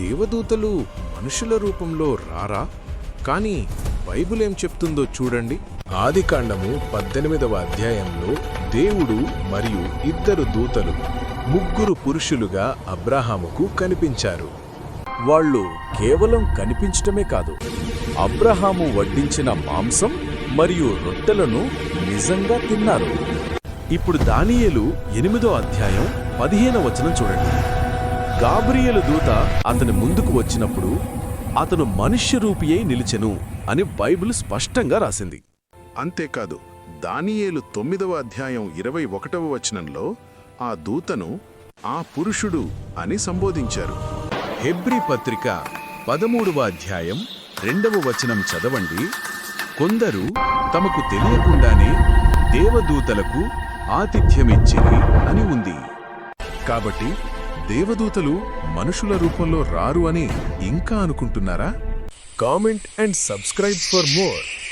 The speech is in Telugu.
దేవదూతలు మనుషుల రూపంలో రారా? కానీ బైబుల్ ఏం చెప్తుందో చూడండి. ఆదికాండము పద్దెనిమిదవ అధ్యాయంలో దేవుడు మరియు ఇద్దరు దూతలు ముగ్గురు పురుషులుగా అబ్రహాముకు కనిపించారు. వాళ్ళు కేవలం కనిపించటమే కాదు అబ్రహాము వడ్డించిన మాంసం మరియు రొట్టెలను నిజంగా తిన్నారు. ఇప్పుడు దానియేలు ఎనిమిదో అధ్యాయం పదిహేన వచనం చూడండి. గాబ్రియలు దూత అతని ముందుకు వచ్చినప్పుడు అతను మనుష్య రూపియై నిలిచెను అని బైబిల్ స్పష్టంగా రాసింది. అంతేకాదు దానియేలు తొమ్మిదవ అధ్యాయం ఇరవై ఒకటవ వచనంలో ఆ దూతను ఆ పురుషుడు అని సంబోధించారు. హెబ్రి పత్రిక పదమూడవ అధ్యాయం రెండవ వచనం చదవండి. కొందరు తమకు తెలియకుండానే దేవదూతలకు ఆతిథ్యమిచ్చిరి అని ఉంది. కాబట్టి దేవదూతలు మనుషుల రూపంలో రారు అని ఇంకా అనుకుంటున్నారా? Comment and subscribe for more.